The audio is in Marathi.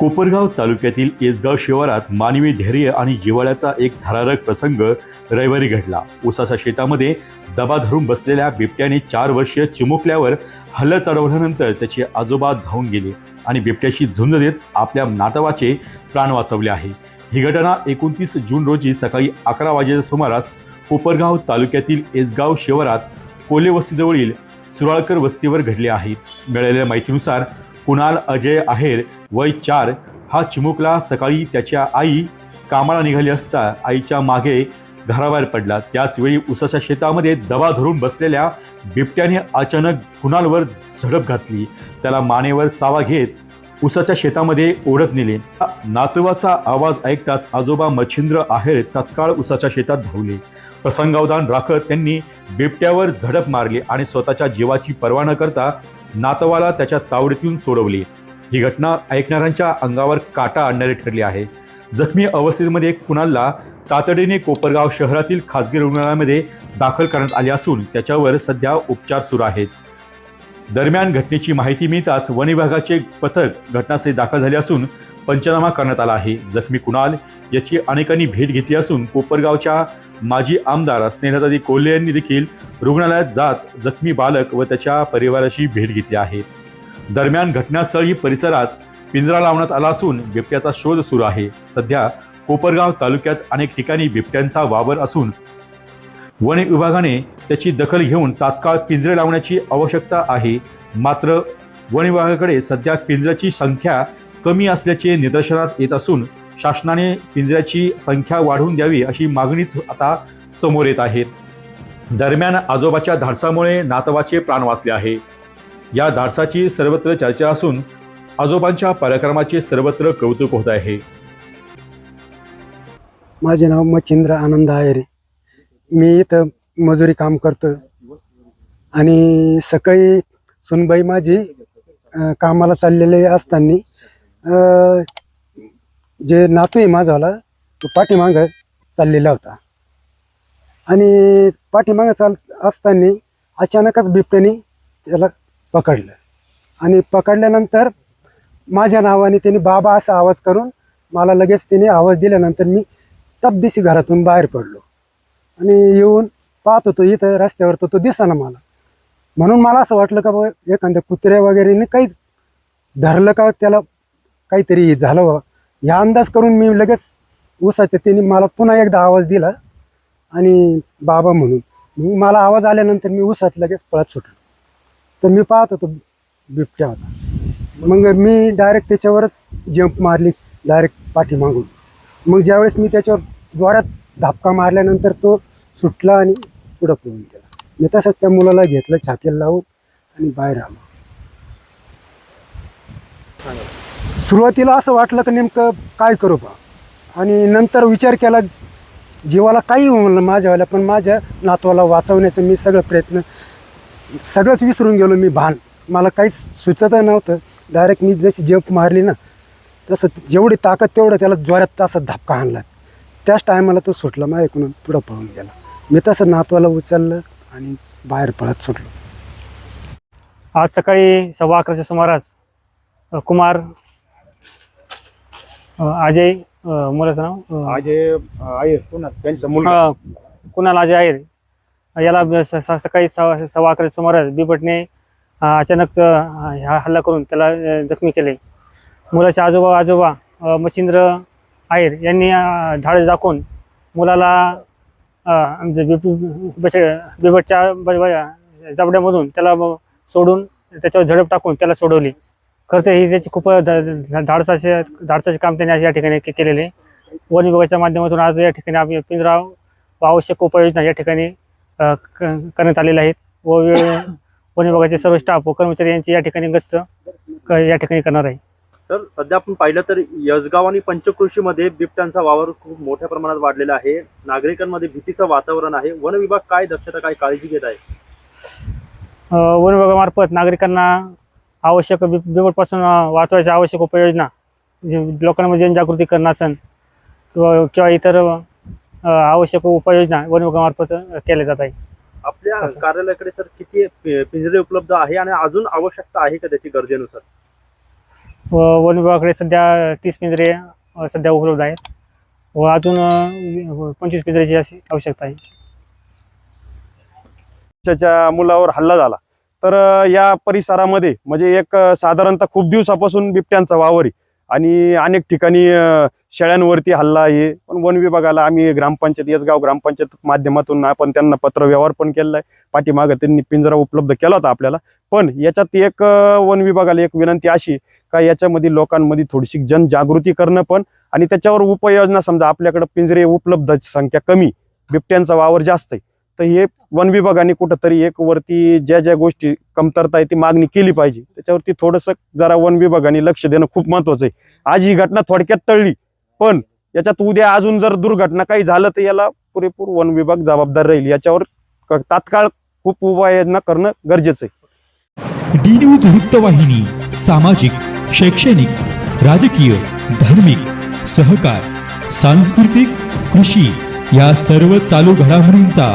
कोपरगाव तालुक्यातील येसगाव शिवारात मानवी धैर्य आणि जिव्हाळ्याचा एक थरारक प्रसंग रविवारी घडला. उसाच्या शेतामध्ये दबा धरून बसलेल्या बिबट्याने चार वर्षीय चिमुकल्यावर हल्ला चढवल्यानंतर त्याचे आजोबा धावून गेले आणि बिबट्याशी झुंज देत आपल्या नातवाचे प्राण वाचवले आहे. ही घटना एकोणतीस जून रोजी सकाळी अकरा वाजेच्या सुमारास कोपरगाव तालुक्यातील येसगाव शिवारात कोले वस्तीजवळील सुराळकर वस्तीवर घडली आहे. मिळालेल्या माहितीनुसार कुणाल अजय आहेर वय चार हा चिमुकला सकाळी त्याच्या आई कामाला निघाली असता आईच्या मागे घराबाहेर पडला. त्याचवेळी उसाच्या शेतामध्ये दबा धरून बसलेल्या बिबट्याने अचानक कुणालवर झडप घातली. त्याला मानेवर चावा घेत उसाच्या शेतामध्ये ओढत नेले. नातवाचा आवाज ऐकताच आजोबा मच्छिंद्र आहेर तत्काळ उसाच्या शेतात धावले. प्रसंगावधान राखत त्यांनी बिबट्यावर झडप मारली आणि स्वतःच्या जीवाची पर्वा न करता नातवाला त्याच्या तावडीतून सोडवली. ही घटना ऐकणाऱ्यांच्या अंगावर काटा आणणारी ठरली आहे. जखमी अवस्थेमध्ये कुणालला तातडीने कोपरगाव शहरातील खासगी रुग्णालयामध्ये दाखल करण्यात आले असून त्याच्यावर सध्या उपचार सुरू आहेत. दरम्यान घटनेची माहिती मिळताच वन विभागाचे पथक घटनास्थळी दाखल झाले असून पंचनामा करण्यात आला आहे. जखमी कुणाल याची अनेकांनी भेट घेतली असून कोपरगावच्या माजी आमदार स्नेहदादी कोल्हे यांनी देखील रुग्णालयात जात जखमी बालक व त्याच्या परिवाराशी भेट घेतली आहे. दरम्यान घटनास्थळी परिसरात पिंजरा लावण्यात आला असून बिबट्याचा शोध सुरू आहे. सध्या कोपरगाव तालुक्यात अनेक ठिकाणी बिबट्यांचा वावर असून वन विभागाने त्याची दखल घेऊन तात्काळ पिंजरे लावण्याची आवश्यकता आहे. मात्र वन विभागाकडे सध्या पिंजऱ्याची संख्या कमी असल्याचे निदर्शनात येत असून शासनाने पिंजऱ्याची संख्या वाढवून द्यावी अशी मागणीच आता समोर येत आहे. दरम्यान आजोबाच्या धाडसामुळे नातवाचे प्राण वाचले आहे. या धाडसाची सर्वत्र चर्चा असून आजोबांच्या पराक्रमाचे सर्वत्र कौतुक होत आहे. माझे नाव मच्छिंद्र आनंद आहेरे मी इथं मजुरी काम करतो आणि सकाळी सुनबाई माझी कामाला चाललेले असताना अं, जे नातू आहे माझावाला तो पाठीमागं चाललेला होता. आणि पाठीमागं चाल असताना अचानकच बिबट्याने त्याला पकडलं. आणि पकडल्यानंतर माझ्या नावाने त्याने बाबा असा आवाज करून मला लगेच त्याने आवाज दिल्यानंतर मी तब्दिशी घरातून बाहेर पडलो. आणि येऊन पाहत होतो इथं रस्त्यावर तर तो दिसाना मला. म्हणून मला असं वाटलं का बाबा एखाद्या कुत्र्या वगैरेने काही धरलं का त्याला काहीतरी झालं बा ह्या अंदाज करून मी लगेच उसाच्या त्यांनी मला पुन्हा एकदा आवाज दिला आणि बाबा म्हणून. मला आवाज आल्यानंतर मी उसात लगेच पळत सुटलो. तर मी पाहत होतो बिबट्या होता. मग मी डायरेक्ट त्याच्यावरच जंप मारली डायरेक्ट पाठीमागून. मग ज्यावेळेस मी त्याच्यावर जोरात धापका मारल्यानंतर तो सुटला आणि पुढं पळून गेला. मी तसंच त्या मुलाला घेतलं छातीला लावून आणि बाहेर आलो. सुरुवातीला असं वाटलं की नेमकं काय करू बा? आणि नंतर विचार केला जीवाला काही म्हणलं माझ्यावाला पण माझ्या नातवाला वाचवण्याचं मी सगळं प्रयत्न सगळंच विसरून गेलो मी भान. मला काहीच सुचत नव्हतं. डायरेक्ट मी जशी जेप मारली ना तसं जेवढी ताकद तेवढं त्याला ज्वारात तसा धपका आणला. त्याच टायमाला तो सुटला माझ्याकडून पुढं पळून गेला. मी तसं नातवाला उचललं आणि बाहेर पळत सुटलो. आज सकाळी सव्वा अकराच्या सुमारास कुमार अजय अ, मुलाचं नाव? अ, अजय आहे पुन्हा त्यांचा मुलगा. कुणाल अजय आहेर याला ब- स- स- सकाळी सव्वा सव्वा अकराच्या सुमारास बिबटने अ, अचानक अ, हा हल्ला करून त्याला अ, जखमी केले. मुलाचे आजोबा आजोबा अ, मच्छिंद्र आहेर यांनी अ, धाडस दाखवून मुलाला अ, आमच्या बिब- बच- बिबटच्या ब- ब- जबड्यामधून त्याला ब- सोडून त्याच्यावर झडप टाकून त्याला सोडवली. खरं तर ही त्याची खूप धाडसाचे धाडसाचे काम त्यांनी आज या ठिकाणी केलेले. वन विभागाच्या माध्यमातून आज या ठिकाणी आम्ही पिंजरा व आवश्यक उपाययोजना या ठिकाणी करण्यात आलेल्या आहेत. व वन विभागाचे सर्व स्टाफ व कर्मचारी यांची या ठिकाणी गस्त या ठिकाणी करणार आहे. सर सध्या आपण पाहिलं तर यसगाव आणि पंचकृषीमध्ये बिबट्यांचा वावर खूप मोठ्या प्रमाणात वाढलेला आहे. नागरिकांमध्ये भीतीचं वातावरण आहे. वन विभाग काय दक्षता काय काळजी घेत आहे? वन विभागामार्फत नागरिकांना आवश्यक बिब बिबटपासून वाचवायच्या आवश्यक उपाययोजना जे लोकांमध्ये जनजागृती करणं असेल किंवा किंवा इतर आवश्यक उपाययोजना वन विभागामार्फत केल्या जात आहे आपल्या. कार्यालयाकडे सर किती पिंजरे उपलब्ध आहे आणि अजून आवश्यकता आहे का त्याची गरजेनुसार? व वन विभागाकडे सध्या तीस पिंजरे सध्या उपलब्ध आहेत. व अजून पंचवीस पिंजऱ्याची अशी आवश्यकता आहे. त्याच्या मुलावर हल्ला झाला. तर या परिसरामध्ये म्हणजे एक साधारणतः खूप दिवसापासून बिबट्यांचा वावर आहे. आणि अनेक ठिकाणी शेळ्यांवरती हल्ला आहे. पण वन विभागाला आम्ही ग्रामपंचायत यसगाव ग्रामपंचायत माध्यमातून आपण त्यांना पत्र व्यवहार पण केलेला आहे. पाठीमागं त्यांनी पिंजरा उपलब्ध केला होता आपल्याला. पण याच्यात एक वन विभागाला एक विनंती अशी का याच्यामध्ये लोकांमध्ये थोडीशी जनजागृती करणं पण आणि त्याच्यावर उपाययोजना समजा आपल्याकडे पिंजरे उपलब्ध संख्या कमी बिबट्यांचा वावर जास्त आहे. तर हे वन विभागाने कुठंतरी एक वरती ज्या ज्या गोष्टी कमतरता आहे ती मागणी केली पाहिजे. त्याच्यावरती थोडंसं जरा वन विभागाने लक्ष देणं खूप महत्वाचं आहे. आज ही घटना थोडक्यात टळली पण याच्यात उद्या अजून जर दुर्घटना काही झालं तर याला पुरेपूर वन विभाग जबाबदार राहील. याच्यावर तात्काळ खूप उपाययोजना करणं गरजेचं आहे. डी न्यूज वृत्तवाहिनी सामाजिक शैक्षणिक राजकीय धार्मिक सहकार सांस्कृतिक कृषी या सर्व चालू घडामोडींचा